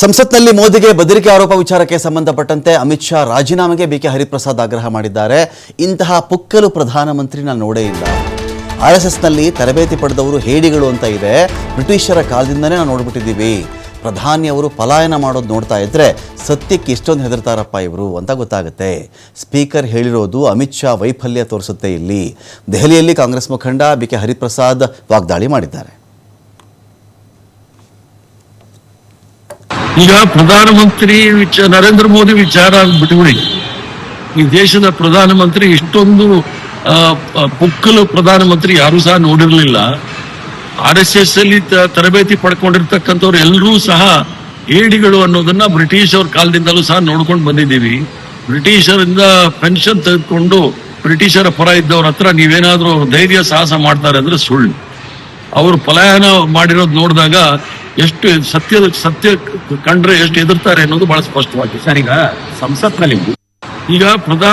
ಸಂಸತ್ನಲ್ಲಿ ಮೋದಿಗೆ ಬೆದರಿಕೆ ಆರೋಪ ವಿಚಾರಕ್ಕೆ ಸಂಬಂಧಪಟ್ಟಂತೆ ಅಮಿತ್ ಶಾ ರಾಜೀನಾಮೆಗೆ ಬಿಕೆ ಹರಿಪ್ರಸಾದ್ ಆಗ್ರಹ ಮಾಡಿದ್ದಾರೆ. ಇಂತಹ ಪುಕ್ಕಲು ಪ್ರಧಾನಮಂತ್ರಿ ನಾನು ನೋಡೇ ಇಲ್ಲ. ಆರ್ ಎಸ್ ಎಸ್ನಲ್ಲಿ ತರಬೇತಿ ಪಡೆದವರು ಹೇಡಿಗಳು ಅಂತ ಇದೆ. ಬ್ರಿಟಿಷರ ಕಾಲದಿಂದನೇ ನಾವು ನೋಡ್ಬಿಟ್ಟಿದ್ದೀವಿ. ಪ್ರಧಾನಿಯವರು ಪಲಾಯನ ಮಾಡೋದು ನೋಡ್ತಾ ಇದ್ರೆ ಸತ್ಯಕ್ಕೆ ಇಷ್ಟೊಂದು ಹೆದರ್ತಾರಪ್ಪ ಇವರು ಅಂತ ಗೊತ್ತಾಗುತ್ತೆ. ಸ್ಪೀಕರ್ ಹೇಳಿರೋದು ಅಮಿತ್ ಶಾ ವೈಫಲ್ಯ ತೋರಿಸುತ್ತೆ ಇಲ್ಲಿ. ದೆಹಲಿಯಲ್ಲಿ ಕಾಂಗ್ರೆಸ್ ಮುಖಂಡ ಬಿ ಕೆ ಹರಿಪ್ರಸಾದ್ ವಾಗ್ದಾಳಿ ಮಾಡಿದ್ದಾರೆ. ಈಗ ಪ್ರಧಾನಮಂತ್ರಿ ವಿಚಾರ ನರೇಂದ್ರ ಮೋದಿ ವಿಚಾರ ಬಿಟ್ಬಿಡಿ ಈ ದೇಶದ ಪ್ರಧಾನಮಂತ್ರಿ ಇಷ್ಟೊಂದು ಪುಕ್ಕಲು ಪ್ರಧಾನಮಂತ್ರಿ ಯಾರು ಸಹ ನೋಡಿರಲಿಲ್ಲ. ಆರ್ ಎಸ್ ಎಸ್ ಅಲ್ಲಿ ತರಬೇತಿ ಪಡ್ಕೊಂಡಿರ್ತಕ್ಕಂಥವ್ರು ಎಲ್ಲರೂ ಸಹ ಏಡಿಗಳು ಅನ್ನೋದನ್ನ ಬ್ರಿಟಿಷ್ ಅವ್ರ ಕಾಲದಿಂದಲೂ ಸಹ ನೋಡ್ಕೊಂಡು ಬಂದಿದ್ದೀವಿ. ಬ್ರಿಟಿಷರಿಂದ ಪೆನ್ಷನ್ ತೆಗೆದುಕೊಂಡು ಬ್ರಿಟಿಷರ ಪರ ಇದ್ದವ್ರ ಹತ್ರ ನೀವೇನಾದ್ರೂ ಧೈರ್ಯ ಸಾಹಸ ಮಾಡ್ತಾರೆ ಅಂದ್ರೆ ಸುಳ್ಳು. ಅವರು ಪಲಾಯನ ಮಾಡಿರೋದು ನೋಡಿದಾಗ ಎಷ್ಟು ಸತ್ಯದ ಸತ್ಯ ಕಂಡ್ರೆ ಎಷ್ಟು ಎದುರ್ತಾರೆ ಅನ್ನೋದು ಬಹಳ ಸ್ಪಷ್ಟವಾಗಿದೆ. ಸರ್ ಈಗ ಸಂಸತ್ನಲ್ಲಿ ಈಗ ಪ್ರಧಾನ